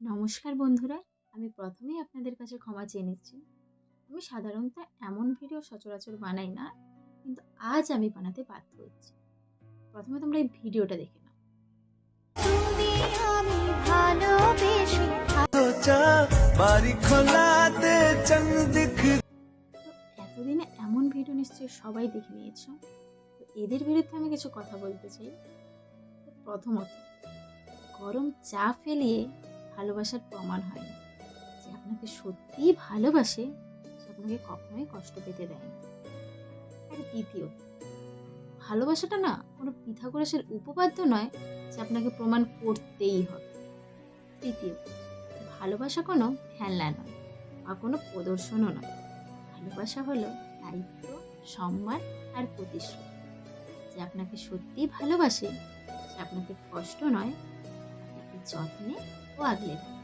নমস্কার বন্ধুরা আমি প্রথমেই আপনাদের কাছে ক্ষমা চেয়ে নিচ্ছি। আমি সাধারণত এমন ভিডিও সচরাচর বানাই না কিন্তু আজ আমি বানাতে বাধ্য হচ্ছি। প্রথমে তোমরা এই ভিডিওটা দেখে নাও। এতদিনে এমন ভিডিও নিশ্চয়ই সবাই দেখে নিয়েছো। এদের বিরুদ্ধে আমি কিছু কথা বলতে চাই। প্রথমত গরম চা ফেলিয়ে ভালোবাসার প্রমাণ হয়। যে আপনাকে সত্যিই ভালোবাসে, সে আপনাকে কখনোই কষ্ট পেতে দেয় না। আর দ্বিতীয়ত, ভালোবাসাটা না কোনো পিথাগোরাসের উপপাদ্য নয় যে আপনাকে প্রমাণ করতেই হবে। তৃতীয় ভালোবাসা কোনো খেলনা নয় বা কোনো প্রদর্শনও নয়। ভালোবাসা হলো দায়িত্ব, সম্মান আর প্রতিশ্রুতি। যে আপনাকে সত্যিই ভালোবাসে, সে আপনাকে কষ্ট নয়, আপনাকে যত্নে वो आग